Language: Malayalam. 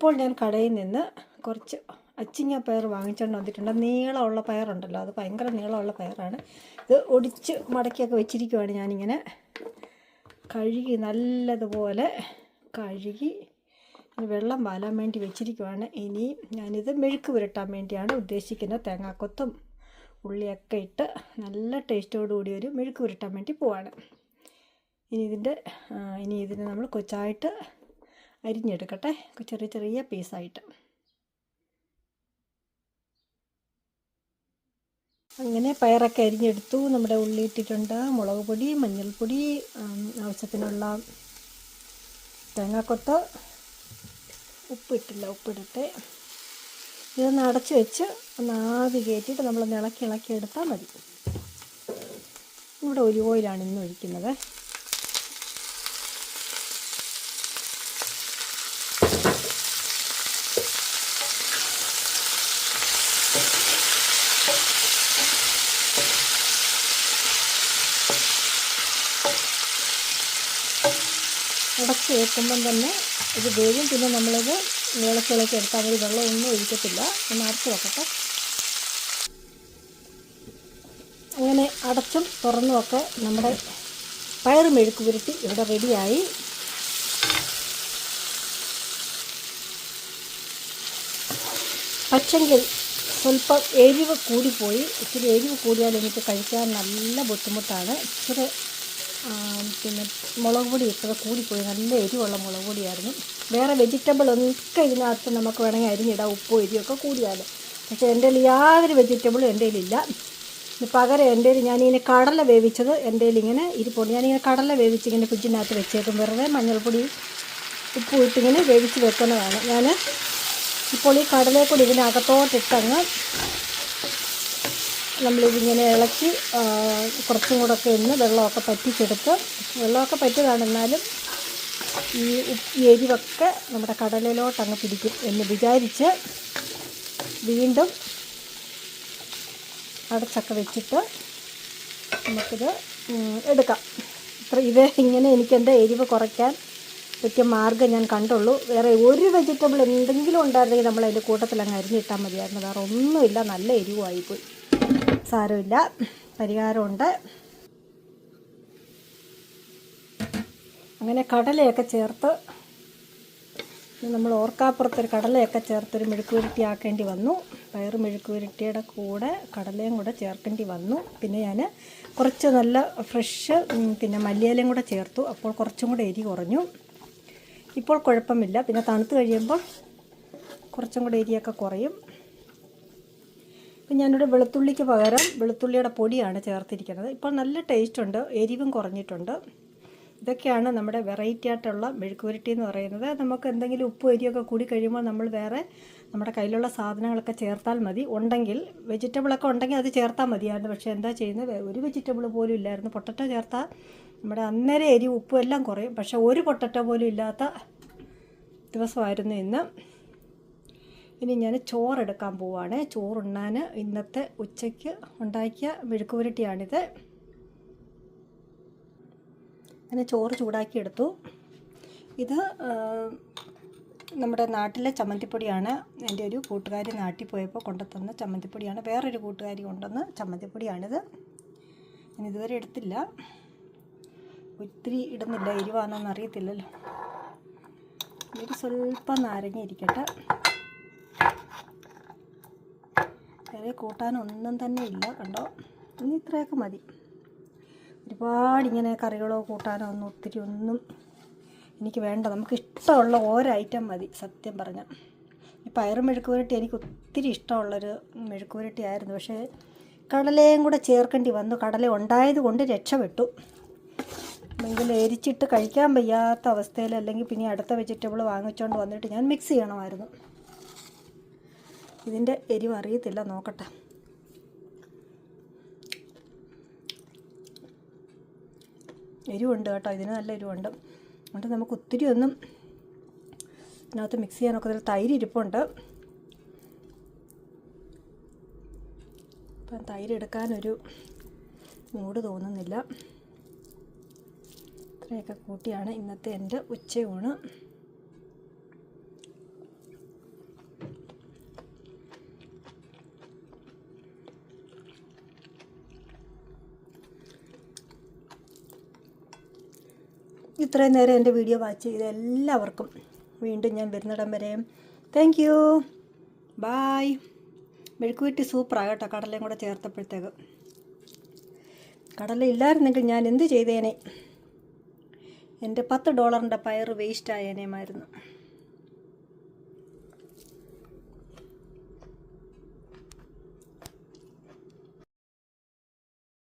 ഇപ്പോൾ ഞാൻ കടയിൽ നിന്ന് കുറച്ച് അച്ചിങ്ങ പയർ വാങ്ങിച്ചുകൊണ്ട് വന്നിട്ടുണ്ട്. നീളമുള്ള പയറുണ്ടല്ലോ അത് ഭയങ്കര നീളമുള്ള പയറാണ്. ഇത് ഒടിച്ച് മടക്കിയൊക്കെ വെച്ചിരിക്കുവാണ് ഞാനിങ്ങനെ. കഴുകി നല്ലതുപോലെ കഴുകി വെള്ളം വാലാൻ വേണ്ടി വെച്ചിരിക്കുവാണ്. ഇനി ഞാനിത് മെഴുക്ക് പുരട്ടാൻ വേണ്ടിയാണ് ഉദ്ദേശിക്കുന്നത്. തേങ്ങാക്കൊത്തും ഉള്ളിയൊക്കെ ഇട്ട് നല്ല ടേസ്റ്റോടു കൂടി ഒരു മെഴുക്ക് പുരട്ടാൻ വേണ്ടി പോവാണ്. ഇനി ഇതിന്റെ ഇനി ഇതിനെ നമ്മൾ കൊച്ചായിട്ട് അരിഞ്ഞെടുക്കട്ടെ. ചെറിയ ചെറിയ പീസായിട്ട് അങ്ങനെ പയറൊക്കെ അരിഞ്ഞെടുത്തു. നമ്മുടെ ഉള്ളി ഇട്ടിട്ടുണ്ട്. മുളക് പൊടി മഞ്ഞൾപ്പൊടി ആവശ്യത്തിനുള്ള തേങ്ങാക്കൊത്ത് ഉപ്പിട്ടില്ല ഉപ്പിടട്ടെ ഇതൊന്ന് അടച്ച് വെച്ച് ഒന്ന് ആവി കയറ്റിയിട്ട് നമ്മളൊന്ന് ഇളക്കി ഇളക്കി എടുത്താൽ മതി. ഇവിടെ ഒലിവ് ഓയിലാണ് ഇന്ന് ഒഴിക്കുന്നത്. അടച്ച് വെക്കുമ്പം തന്നെ ഇത് വേഗം പിന്നെ നമ്മളിത് വിളക്കിളക്കി എടുത്താൽ മതി വെള്ളം ഒന്നും ഒഴിക്കത്തില്ല. ഒന്ന് അടച്ച് വെക്കട്ടെ. അങ്ങനെ അടച്ചും തുറന്നുമൊക്കെ നമ്മുടെ പയർ മെഴുക്ക് പുരട്ടി ഇവിടെ റെഡിയായി. പക്ഷെങ്കിൽ സ്വല്പം എരിവ് കൂടിപ്പോയി. ഇച്ചിരി എരിവ് കൂടിയാൽ എനിക്ക് കഴിക്കാൻ നല്ല ബുദ്ധിമുട്ടാണ്. ഇച്ചിരി പിന്നെ മുളക് പൊടി ഇട്ടത് കൂടിപ്പോയി. നല്ല എരിവുള്ള മുളക് പൊടിയായിരുന്നു. വേറെ വെജിറ്റബിൾ ഒക്കെ ഇതിനകത്ത് നമുക്ക് വേണമെങ്കിൽ അരിഞ്ഞിടാം. ഉപ്പ് എരിയൊക്കെ കൂടിയാലും. പക്ഷേ എന്റെ കയ്യിൽ യാതൊരു വെജിറ്റബിളും എന്റെ കയ്യിലില്ല പകരം എന്റെ കയ്യിൽ ഞാനിങ്ങനെ കടല വേവിച്ചത് എന്റെ കയ്യിൽ ഇങ്ങനെ ഇരിപ്പുണ്ട്. ഞാനിങ്ങനെ കടല വേവിച്ച് ഇങ്ങനെ ഫ്രിഡ്ജിനകത്ത് വെച്ചേക്കും. വെറുതെ മഞ്ഞൾപ്പൊടി ഉപ്പ് ഇട്ടിങ്ങനെ വേവിച്ച് വെക്കുന്നതാണ്. ഞാൻ ഇപ്പോൾ ഈ കടലേക്കൂടി കൂടി ഇതിനകത്തോട്ടിട്ടങ്ങ് നമ്മളിതിങ്ങനെ ഇളക്കി കുറച്ചും കൂടെ ഒക്കെ ഒന്ന് വെള്ളമൊക്കെ പറ്റിച്ചെടുത്ത് വെള്ളമൊക്കെ പറ്റിയതാണ് എന്നാലും ഈ ഈ എരിവൊക്കെ നമ്മുടെ കടലിലോട്ട് അങ്ങ് പിടിക്കും എന്ന് വിചാരിച്ച് വീണ്ടും അടച്ചൊക്കെ വെച്ചിട്ട് നമുക്കിത് എടുക്കാം. ഇത്ര ഇത് ഇങ്ങനെ എനിക്കെന്റെ എരിവ് കുറയ്ക്കാൻ പറ്റിയ മാർഗം ഞാൻ കണ്ടുള്ളൂ. വേറെ ഒരു വെജിറ്റബിൾ എന്തെങ്കിലും ഉണ്ടായിരുന്നെങ്കിൽ നമ്മൾ അതിന്റെ കൂട്ടത്തിൽ അങ്ങ് അരിഞ്ഞിട്ടാൽ മതിയായിരുന്നു. വേറെ ഒന്നുമില്ല. നല്ല എരിവായിപ്പോയി സാരമില്ല. പരിഹാരമുണ്ട്. അങ്ങനെ കടലയൊക്കെ ചേർത്ത് നമ്മൾ ഓർക്കാപ്പുറത്തൊരു കടലയൊക്കെ ചേർത്തൊരു മെഴുക്ക് പുരട്ടി ആക്കേണ്ടി വന്നു. പയർ മെഴുക്ക് പുരട്ടിയുടെ കൂടെ കടലയും കൂടെ ചേർക്കേണ്ടി വന്നു. പിന്നെ ഞാൻ കുറച്ച് നല്ല ഫ്രഷ് പിന്നെ മല്ലിയിലയും കൂടെ ചേർത്തു. അപ്പോൾ കുറച്ചും കൂടെ എരി കുറഞ്ഞു. ഇപ്പോൾ കുഴപ്പമില്ല. പിന്നെ തണുത്ത് കഴിയുമ്പോൾ കുറച്ചും കൂടെ എരിയൊക്കെ കുറയും. ഇപ്പം ഞാനിവിടെ വെളുത്തുള്ളിക്ക് പകരം വെളുത്തുള്ളിയുടെ പൊടിയാണ് ചേർത്തിരിക്കുന്നത്. ഇപ്പോൾ നല്ല ടേസ്റ്റ് ഉണ്ട് എരിവും കുറഞ്ഞിട്ടുണ്ട്. ഇതൊക്കെയാണ് നമ്മുടെ വെറൈറ്റി ആയിട്ടുള്ള മെഴുക്കുപുരട്ടി എന്ന് പറയുന്നത്. നമുക്ക് എന്തെങ്കിലും ഉപ്പ് എരിയൊക്കെ കൂടി കഴിയുമ്പോൾ നമ്മൾ വേറെ നമ്മുടെ കയ്യിലുള്ള സാധനങ്ങളൊക്കെ ചേർത്താൽ മതി. ഉണ്ടെങ്കിൽ വെജിറ്റബിളൊക്കെ ഉണ്ടെങ്കിൽ അത് ചേർത്താൽ മതിയായിരുന്നു. പക്ഷേ എന്താ ചെയ്യുന്നത്? ഒരു വെജിറ്റബിൾ പോലും ഇല്ലായിരുന്നു. പൊട്ടറ്റോ ചേർത്താൽ നമ്മുടെ അന്നേരം എരി ഉപ്പും എല്ലാം കുറയും. പക്ഷേ ഒരു പൊട്ടറ്റോ പോലും ഇല്ലാത്ത ദിവസമായിരുന്നു ഇന്ന്. ഇനി ഞാൻ ചോറെടുക്കാൻ പോവാണ്. ചോറുണ്ണാൻ ഇന്നത്തെ ഉച്ചയ്ക്ക് ഉണ്ടാക്കിയ മെഴുക്ക് പുരട്ടിയാണിത് അങ്ങനെ ചോറ് ചൂടാക്കി എടുത്തു. ഇത് നമ്മുടെ നാട്ടിലെ ചമ്മന്തിപ്പൊടിയാണ്. എന്റെ ഒരു കൂട്ടുകാരി നാട്ടിൽ പോയപ്പോൾ കൊണ്ടുത്തന്ന ചമ്മന്തിപ്പൊടിയാണ്. വേറൊരു കൂട്ടുകാരി കൊണ്ടുവന്ന ചമ്മന്തിപ്പൊടിയാണിത്. ഞാൻ ഇതുവരെ എടുത്തില്ല. ഒത്തിരി ഇടുന്നില്ല എരിവാണെന്ന് അറിയത്തില്ലല്ലോ. ഒരു സ്വല്പം നാരങ്ങ ഇരിക്കട്ടെ. വേറെ കൂട്ടാനൊന്നും തന്നെ ഇല്ല കണ്ടോ? ഇനി ഇത്രയൊക്കെ മതി. ഒരുപാട് ഇങ്ങനെ കറികളോ കൂട്ടാനോ ഒന്നും ഒത്തിരി ഒന്നും എനിക്ക് വേണ്ട. നമുക്ക് ഇഷ്ടമുള്ള ഓരോ ഐറ്റം മതി സത്യം പറഞ്ഞാൽ ഈ പയർ മെഴുക്കുപുരട്ടി എനിക്ക് ഒത്തിരി ഇഷ്ടമുള്ളൊരു മെഴുക്ക് പുരട്ടി ആയിരുന്നു. പക്ഷേ കടലയും കൂടെ ചേർക്കേണ്ടി വന്നു. കടല ഉണ്ടായത് കൊണ്ട് രക്ഷപ്പെട്ടു. എങ്കിൽ എരിച്ചിട്ട് കഴിക്കാൻ വയ്യാത്ത അവസ്ഥയിൽ അല്ലെങ്കിൽ പിന്നെ അടുത്ത വെജിറ്റബിൾ വാങ്ങിച്ചുകൊണ്ട് വന്നിട്ട് ഞാൻ മിക്സ് ചെയ്യണമായിരുന്നു. ഇതിന്റെ എരിവ് അറിയത്തില്ല നോക്കട്ടെ. എരിവുണ്ട് കേട്ടോ ഇതിന് നല്ല എരിവുണ്ട്. അതുകൊണ്ട് നമുക്ക് ഒത്തിരി ഒന്നും ഇതിനകത്ത് മിക്സ് ചെയ്യാനൊക്കെ അതിൽ തൈര് ഇരിപ്പുണ്ട്. അപ്പം തൈര് എടുക്കാനൊരു മൂഡ് തോന്നുന്നില്ല. ഇത്രയൊക്കെ കൂട്ടിയാണ് ഇന്നത്തെ എന്റെ ഉച്ചയൂണ്. ഇത്രയും നേരം എന്റെ വീഡിയോ വാച്ച് ചെയ്ത എല്ലാവർക്കും വീണ്ടും ഞാൻ വരുന്നിടം വരെ. താങ്ക് യു ബായ് മെഴുക്കുവെട്ടി സൂപ്പറാണ് കേട്ടോ കടലയും കൂടെ ചേർത്തപ്പോഴത്തേക്ക്. കടല ഇല്ലായിരുന്നെങ്കിൽ ഞാൻ എന്ത് ചെയ്തേനെ? എന്റെ പത്ത് ഡോളറിന്റെ പയർ വേസ്റ്റ് ആയേനേമായിരുന്നു.